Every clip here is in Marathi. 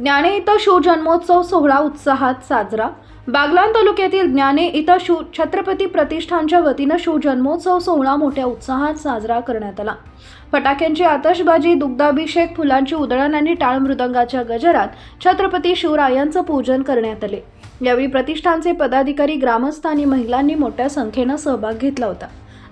ज्ञाने इथं शिवजन्मोत्सव सोहळा उत्साहात साजरा. बागलाण तालुक्यातील ज्ञाने इथं शिव छत्रपती प्रतिष्ठानच्या वतीनं शिवजन्मोत्सव सोहळा मोठ्या उत्साहात साजरा करण्यात आला. फटाक्यांची आतषबाजी दुग्धाभिषेक फुलांची उधळण आणि टाळ मृदंगाच्या गजरात छत्रपती शिवरायांचं पूजन करण्यात आले. यावेळी प्रतिष्ठानचे पदाधिकारी ग्रामस्थ आणि महिलांनी मोठ्या संख्येनं सहभाग घेतला होता.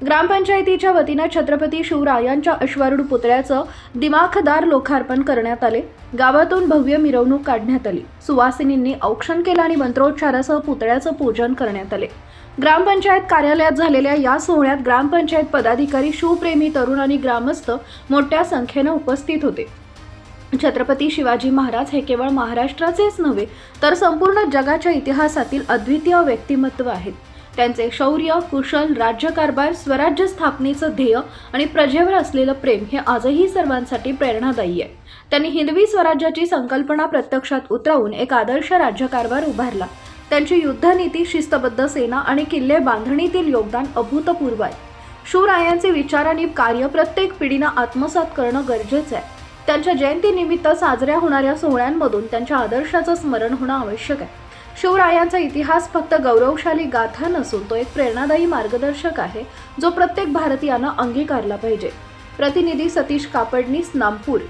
ग्रामपंचायतीच्या वतीनं छत्रपती शिवरायांच्या अश्वारूढ पुतळ्याचं दिमाखदार लोकार्पण करण्यात आले. गावातून भव्य मिरवणूक काढण्यात आली. सुवासिनींनी औक्षण केलं आणि मंत्रोच्चारासह पुतळ्याचं पूजन करण्यात आले. ग्रामपंचायत कार्यालयात झालेल्या या सोहळ्यात ग्रामपंचायत पदाधिकारी शिवप्रेमी तरुण आणि ग्रामस्थ मोठ्या संख्येनं उपस्थित होते. छत्रपती शिवाजी महाराज हे केवळ महाराष्ट्राचेच नव्हे तर संपूर्ण जगाच्या इतिहासातील अद्वितीय व्यक्तिमत्व आहेत. त्यांचे शौर्य कुशल राज्यकारभार स्वराज्य स्थापनेचं ध्येय आणि प्रजेवर असलेलं प्रेम हे आजही सर्वांसाठी प्रेरणादायी आहे. त्यांनी हिंदवी स्वराज्याची संकल्पना प्रत्यक्षात उतरवून एक आदर्श राज्यकारभार उभारला. त्यांची युद्धनीती शिस्तबद्ध सेना आणि किल्ले बांधणीतील योगदान अभूतपूर्व आहे. शूरायांचे विचार आणि कार्य प्रत्येक पिढीनं आत्मसात करणं गरजेचं आहे. त्यांच्या जयंतीनिमित्त साजऱ्या होणाऱ्या सोहळ्यांमधून त्यांच्या आदर्शाचं स्मरण होणं आवश्यक आहे. शिवरायांचा इतिहास फक्त गौरवशाली गाथा नसून तो एक प्रेरणादायी मार्गदर्शक आहे जो प्रत्येक भारतीयानं अंगीकारला पाहिजे. प्रतिनिधी सतीश कापडनीस नामपूर.